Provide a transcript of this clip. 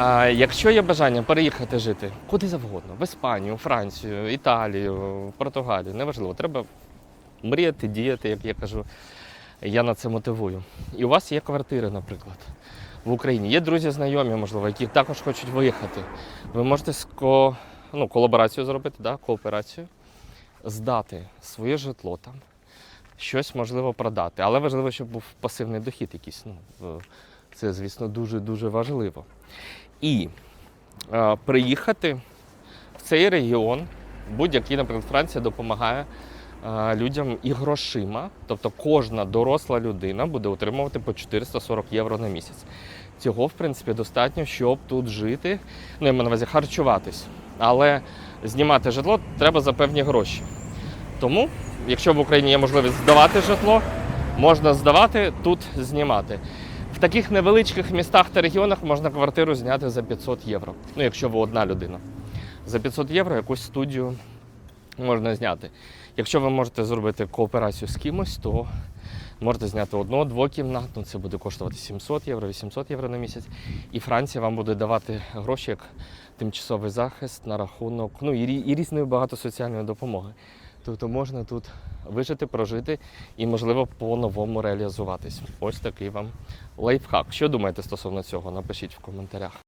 А, якщо є бажання переїхати жити куди завгодно, в Іспанію, Францію, Італію, Португалію, неважливо, треба мріяти, діяти, як я кажу. Я на це мотивую. І у вас є квартири, наприклад, в Україні. Є друзі, знайомі, можливо, які також хочуть виїхати. Ви можете ско... ну, колаборацію зробити, да? кооперацію, здати своє житло там, щось можливо продати. Але важливо, щоб був пасивний дохід якийсь. Ну, це, звісно, дуже-дуже важливо. І е, приїхати в цей регіон, будь-який, наприклад, Франція допомагає е, людям і грошима. Тобто кожна доросла людина буде отримувати по 440 євро на місяць. Цього, в принципі, достатньо, щоб тут жити, ну, я маю на увазі харчуватись. Але знімати житло треба за певні гроші. Тому, якщо в Україні є можливість здавати житло, можна здавати, тут знімати. В таких невеличких містах та регіонах можна квартиру зняти за 500 євро. Ну, якщо ви одна людина. За 500 євро якусь студію можна зняти. Якщо ви можете зробити кооперацію з кимось, то можете зняти одну, двокімнатну, це буде коштувати 700 євро, 800 євро на місяць. І Франція вам буде давати гроші як тимчасовий захист на рахунок, ну і, різної багато соціальної допомоги. Тобто можна тут вижити, прожити і, можливо, по-новому реалізуватись. Ось такий вам лайфхак. Що думаєте стосовно цього? Напишіть в коментарях.